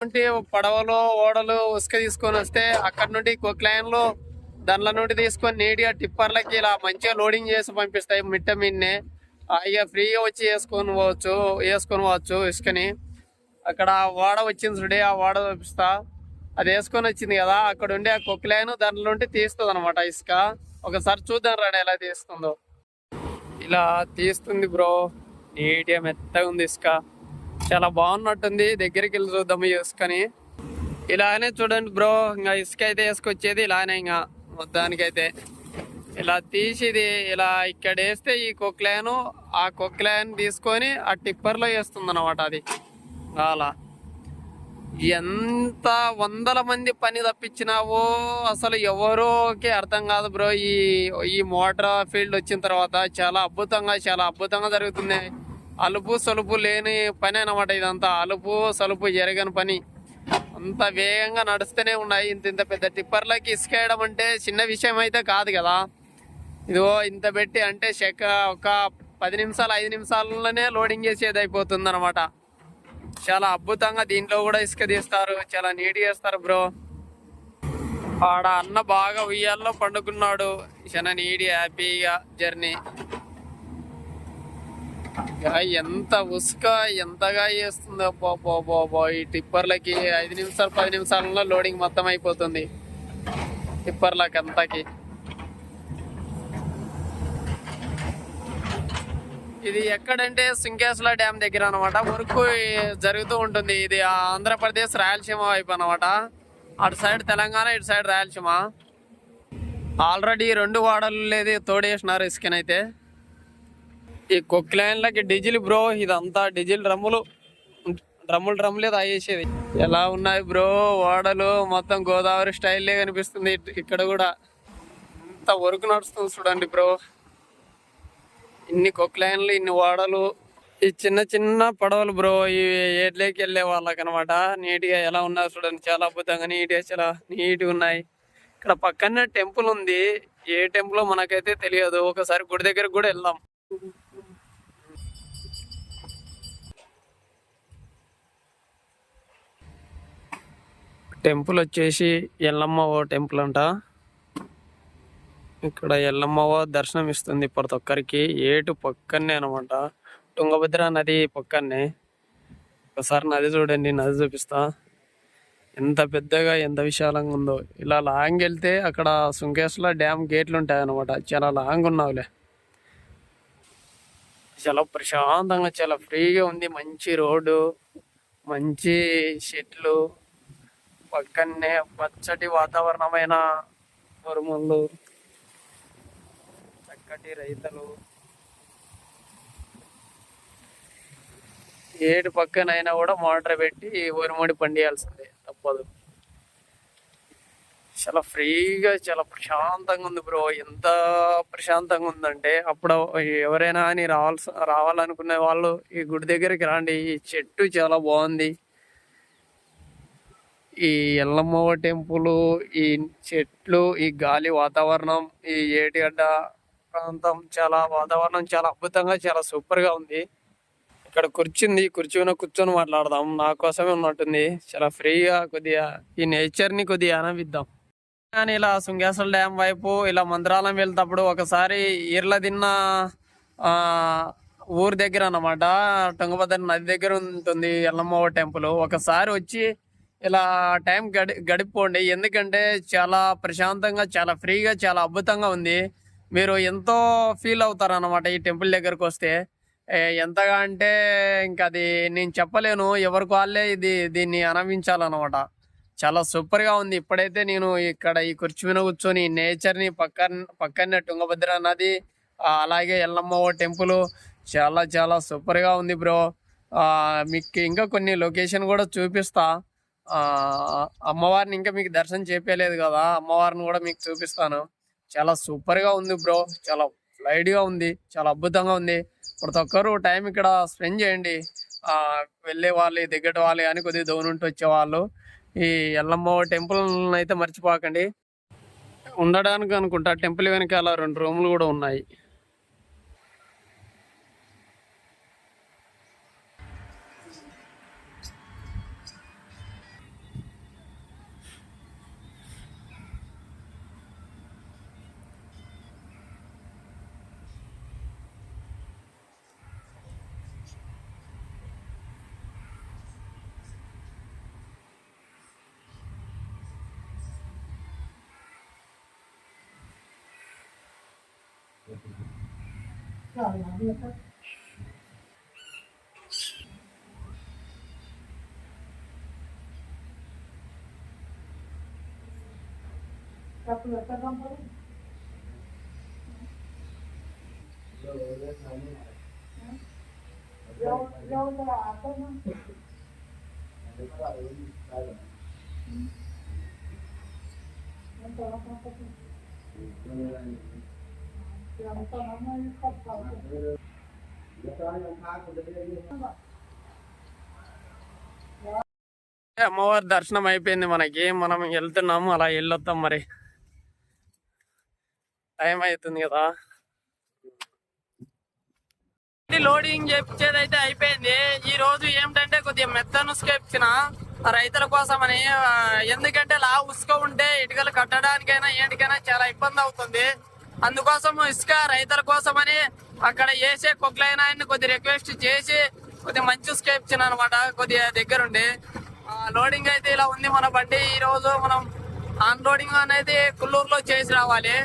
నుండి పడవలు ఓడలు ఉసుక తీసుకొని వస్తే అక్కడ నుండి కొక్లైన్లో దానిలో నుండి తీసుకొని నీట్గా టిప్పర్లకి ఇలా మంచిగా లోడింగ్ చేసి పంపిస్తాయి మిట్ట మిన్నే ఇక ఫ్రీగా వచ్చి వేసుకొని పోవచ్చు వేసుకొని పోవచ్చు ఇసుకని అక్కడ ఓడ వచ్చింది చూడే ఆ ఓడ చూపిస్తా. అది వేసుకొని వచ్చింది కదా అక్కడ ఉండే ఆ కొక్లైన్ దాంట్లో నుండి తీస్తుంది అనమాట ఇసుక. ఒకసారి చూద్దాం రాడు ఎలా తీస్తుందో. ఇలా తీస్తుంది బ్రో నీట్గా మెత్తగా ఉంది ఇసుక. చాలా బాగున్నట్టుంది. దగ్గరికి వెళ్ళి చూద్దాము వేసుకొని ఇలానే చూడండి బ్రో ఇంకా ఇసుక అయితే వేసుకొచ్చేది ఇలానే ఇంకా మొత్తానికైతే. ఇలా తీసిది ఇలా ఇక్కడ వేస్తే ఈ కొక్లైన్ ఆ కొక్లైన్ తీసుకొని ఆ టిప్పర్లో వేస్తుంది అనమాట అది. అలా. ఎంత వందల మంది పని తప్పించినావో అసలు ఎవరోకి అర్థం కాదు బ్రో. ఈ ఈ మోటార్ ఫీల్డ్ వచ్చిన తర్వాత చాలా అద్భుతంగా చాలా అద్భుతంగా జరుగుతుంది అలుపు సలుపు లేని పని అనమాట ఇదంతా. అలుపు సలుపు జరగని పని. అంత వేగంగా నడుస్తూనే ఉన్నాయి. ఇంత ఇంత పెద్ద టిప్పర్లకి ఇసుకేయడం అంటే చిన్న విషయం అయితే కాదు కదా. ఇదిగో ఇంత పెట్టి అంటే చెక్క ఒక పది నిమిషాలు ఐదు నిమిషాలలోనే లోడింగ్ చేసేది అయిపోతుంది అనమాట చాలా అద్భుతంగా దీంట్లో కూడా ఇసుక తీస్తారు. చాలా నీట్ చేస్తారు బ్రో. ఆడ అన్న బాగా ఉయ్యాల్లో పండుకున్నాడు. చాలా నీట్ హ్యాపీగా జర్నీ. ఎంత ఉసుక ఎంతగా చేస్తుందో బో ఈ టిప్పర్లకి ఐదు నిమిషాలు పది నిమిషాలలో లోడింగ్ మొత్తం అయిపోతుంది. టిప్పర్లకి అంతకి. ఇది ఎక్కడంటే సింకేశ్వర డ్యామ్ దగ్గర అనమాట వర్క్ జరుగుతూ ఉంటుంది. ఇది ఆంధ్రప్రదేశ్ రాయలసీమ వైపు అనమాట అటు సైడ్ తెలంగాణ ఇటు సైడ్ రాయలసీమ. ఆల్రెడీ రెండు వాడలు లేదు తోడేసినారు ఇసుకనైతే. ఈ కొక్లైన్లకి డీజిల్ బ్రో ఇదంతా డీజిల్ డ్రమ్ములు. డ్రమ్ములు డ్రమ్ములే తాగేసేది. ఎలా ఉన్నాయి బ్రో ఓడలు? మొత్తం గోదావరి స్టైల్లే కనిపిస్తుంది ఇక్కడ కూడా. ఇంత వర్క్ నడుస్తుంది చూడండి బ్రో. ఇన్ని కొక్లైన్లు ఇన్ని ఓడలు ఈ చిన్న చిన్న పడవలు బ్రో ఈ ఏట్లేకి వెళ్ళే వాళ్ళకి అనమాట నీట్గా ఎలా ఉన్నారు చూడండి. చాలా అద్భుతంగా నీట్గా చాలా నీట్గా ఉన్నాయి. ఇక్కడ పక్కనే టెంపుల్ ఉంది. ఏ టెంపుల్ మనకైతే తెలియదు. ఒకసారి గుడి దగ్గరకు కూడా వెళ్దాం. టెంపుల్ వచ్చేసి ఎల్లమ్మవ టెంపుల్ అంట. ఇక్కడ ఎల్లమ్మవ దర్శనం ఇస్తుంది ప్రతి ఒక్కరికి. ఏటు పక్కనే అనమాట తుంగభద్ర నది పక్కనే ఒకసారి నది చూడండి నది చూపిస్తా. ఎంత పెద్దగా ఎంత విశాలంగా ఉందో. ఇలా లాంగ్ వెళ్తే అక్కడ సుంకేశ్వర డ్యామ్ గేట్లు ఉంటాయి అనమాట చాలా లాంగ్ ఉన్నావులే. చాలా ప్రశాంతంగా చాలా ఫ్రీగా ఉంది. మంచి రోడ్డు మంచి చెట్లు పక్కనే పచ్చటి వాతావరణమైన ఉరుములు చక్కటి రైతులు. ఏడు పక్కనైనా కూడా మోటార్ పెట్టి వరిమడి పండియాల్సిందే తప్పదు. చాలా ఫ్రీగా చాలా ప్రశాంతంగా ఉంది బ్రో. ఎంత ప్రశాంతంగా ఉందంటే అప్పుడు ఎవరైనా అని రావాల్సి రావాలనుకునే వాళ్ళు ఈ గుడి దగ్గరికి రండి. ఈ చెట్టు చాలా బాగుంది. ఈ ఎల్లమ్మవ టెంపుల్ ఈ చెట్లు ఈ గాలి వాతావరణం ఈ ఏటిగడ్డ ప్రాంతం చాలా వాతావరణం చాలా అద్భుతంగా చాలా సూపర్గా ఉంది. ఇక్కడ కూర్చుంది కుర్చీ కూర్చొని మాట్లాడదాం. నా కోసమే ఉన్నట్టుంది. చాలా ఫ్రీగా కొద్దిగా ఈ నేచర్ని కొద్దిగా ఆనందిద్దాం. కానీ ఇలా శృంగేశ్వర డ్యామ్ వైపు ఇలా మందిరాలం వెళ్తప్పుడు ఒకసారి ఈర్ల తిన్న ఊరు దగ్గర అన్నమాట. తుంగభద్ర నది దగ్గర ఉంటుంది ఎల్లమ్మవ టెంపుల్. ఒకసారి వచ్చి ఇలా టైం గడి గడిపోండి ఎందుకంటే చాలా ప్రశాంతంగా చాలా ఫ్రీగా చాలా అద్భుతంగా ఉంది. మీరు ఎంతో ఫీల్ అవుతారు అనమాట ఈ టెంపుల్ దగ్గరకు వస్తే. ఎంతగా అంటే ఇంకా అది నేను చెప్పలేను. ఎవరికి వాళ్ళే ఇది దీన్ని అనుభవించాలన్నమాట చాలా సూపర్గా ఉంది. ఇప్పుడైతే నేను ఇక్కడ ఈ కుర్చీ మీద కూర్చొని నేచర్ని పక్కన పక్కనే తుంగభద్ర నది అలాగే ఎల్లమ్మ టెంపుల్ చాలా చాలా సూపర్గా ఉంది బ్రో. మీకు ఇంకా కొన్ని లొకేషన్ కూడా చూపిస్తా. అమ్మవారిని ఇంకా మీకు దర్శనం చేపలేదు కదా అమ్మవారిని కూడా మీకు చూపిస్తాను. చాలా సూపర్గా ఉంది బ్రో చాలా ఫ్లైట్గా ఉంది చాలా అద్భుతంగా ఉంది. ప్రతి ఒక్కరు టైం ఇక్కడ స్పెండ్ చేయండి. వెళ్ళే వాళ్ళు దిగ్గట వాళ్ళు కానీ కొద్దిగా దోనుంటూ వచ్చేవాళ్ళు వాళ్ళు ఈ ఎల్లమ్మ టెంపుల్ అయితే మర్చిపోకండి. ఉండడానికి అనుకుంటా టెంపుల్ వెనకాల రెండు రూములు కూడా ఉన్నాయి. Kapıları kapanmalı mı? Yok అమ్మవారి దర్శనం అయిపోయింది మనకి. మనం వెళ్తున్నాము అలా వెళ్ళొద్దాం మరి. టైం అవుతుంది కదా. లోడింగ్ చేపించేది అయితే అయిపోయింది. ఈ రోజు ఏమిటంటే కొద్దిగా మెత్తను ఇచ్చిన రైతుల కోసమని అని ఎందుకంటే లా ఉసుక ఉంటే ఇటుకలు కట్టడానికైనా ఏంటికైనా చాలా ఇబ్బంది అవుతుంది. అందుకోసం ఇసుక రైతుల కోసమని అక్కడ వేసే కొక్లైన ఆయన్ని కొద్ది రిక్వెస్ట్ చేసి కొద్ది మంచి స్కేప్ ఇచ్చిన అనమాట కొద్దిగా దగ్గరుండి. లోడింగ్ అయితే ఇలా ఉంది మన బండి. ఈ రోజు మనం ఆన్ లోడింగ్ అనేది కుల్లూరులో చేసి రావాలి.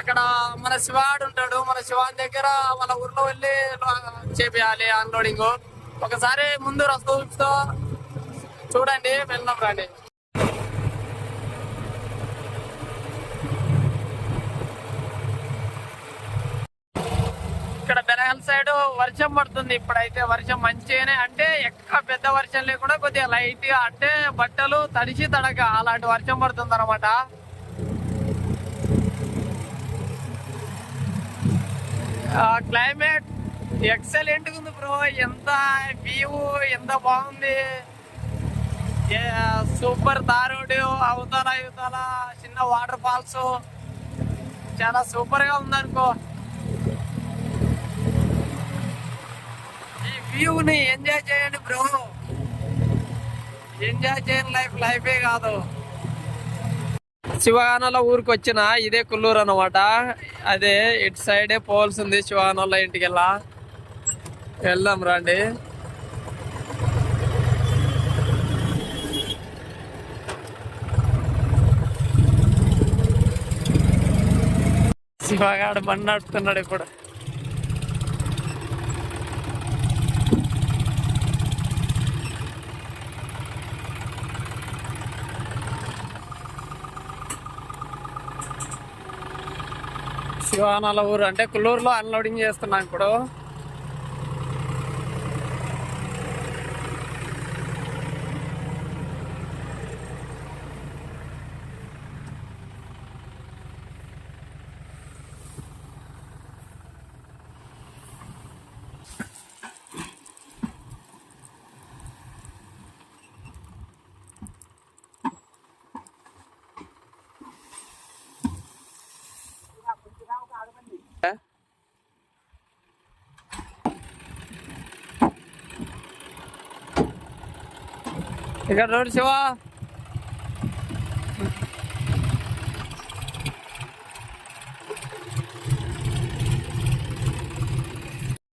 అక్కడ మన శివాడు ఉంటాడు. మన శివాడి దగ్గర వాళ్ళ ఊర్లో వెళ్ళి చేపియాలి ఆన్లోడింగ్ ఒకసారి ముందు రసూల్తో చూడండి వెళ్దాం రండి. ఇక్కడ బెనగల్ సైడ్ వర్షం పడుతుంది. ఇప్పుడైతే వర్షం మంచిగానే అంటే ఎక్కువ పెద్ద వర్షం లేకుండా కొద్దిగా లైట్గా అంటే బట్టలు తడిసి తడక అలాంటి వర్షం పడుతుంది అనమాట క్లైమేట్ ఎక్సలెంట్ ఉంది బ్రో. ఎంత వ్యూ ఎంత బాగుంది. సూపర్ దారుడు అవతల ఇవతల చిన్న వాటర్ ఫాల్స్. చాలా సూపర్గా ఉంది అనుకో ఈ వ్యూని ఎంజాయ్ చేయండి బ్రో ఎంజాయ్ చేయని లైఫ్ లైఫే కాదు. శివగానలో ఊరికి వచ్చిన ఇదే కుల్లూరు అన్నమాట. అదే ఇటు సైడే పోల్స్ ఉంది శివగానల ఇంటికి వెళ్ళా వెళ్దాం రండి. శివగాడు బండి నడుపుతున్నాడు ఇప్పుడు. శివానాల ఊరు అంటే కుల్లూరులో అన్లోడింగ్ చేస్తున్నాం ఇప్పుడు. ఇక్కడ రోడ్ శివ.